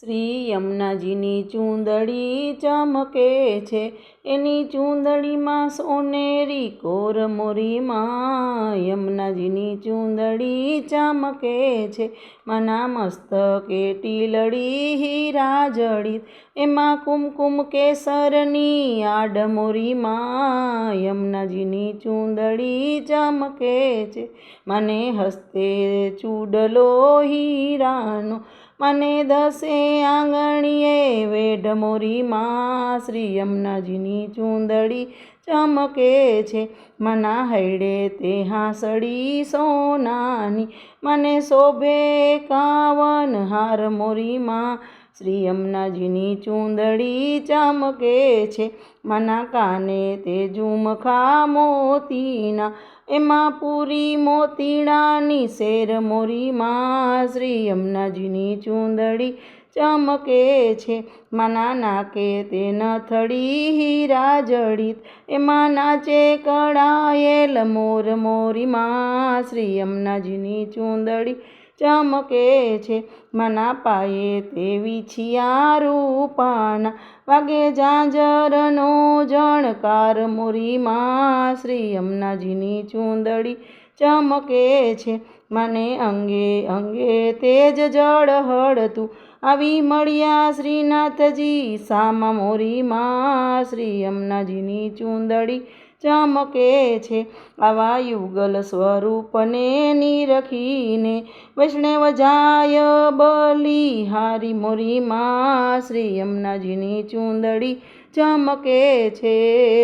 શ્રી યમુનાજીની ચૂંદડી ચમકે છે. એની ચૂંદડીમાં સોનેરી કોર મોરીમાં યમુનાજીની ચૂંદડી ચમકે છે. મના મસ્તકે ટીલડી હીરા જડિત. એમાં કુમકુમ કેસરની આડમોરીમાં યમુનાજીની ચૂંદડી ચમકે છે. મને હસ્તે ચૂડલો હીરાનો મને દસે આંગણીએ વેઢમોરીમાં શ્રી યમુનાજીની ચૂંદડી ચમકે છે. મના હૈડે તે હાંસળી સોનાની. મને શોભે કાવન હાર મોરીમાં શ્રી યમુનાજીની ચૂંદડી ચમકે છે. મના કાને તે ઝુમખા મોતીના, એમાં પૂરી મોતીડાની શેર મોરીમાં શ્રી યમુનાજીની ચૂંદડી ચમકે છે. માના નાકે તે નથડી હીરા જડિત, એમાં નાચે કળાયેલ મોર મોરીમાં શ્રી યમુનાજીની ચૂંદડી ચમકે છે. મના પાયે તેવી છિયા રૂપાના, વાગે જાંજરનો જણકાર મોરીમાં શ્રી યમુનાજીની ચૂંદડી ચમકે છે. મને અંગે અંગે તેજ જળ હળતું. આવી મળ્યા શ્રીનાથજી, સામા મોરીમાં શ્રી યમુનાજીની ચૂંદડી ચમકે છે આવા યુગલ સ્વરૂપને નિરખીને વૈષ્ણવ જાય બલી હારી મોરીમાં શ્રી યમુનાજીની ચૂંદડી ચમકે છે,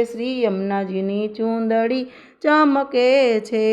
શ્રી યમુનાજીની ચૂંદડી ચમકે છે.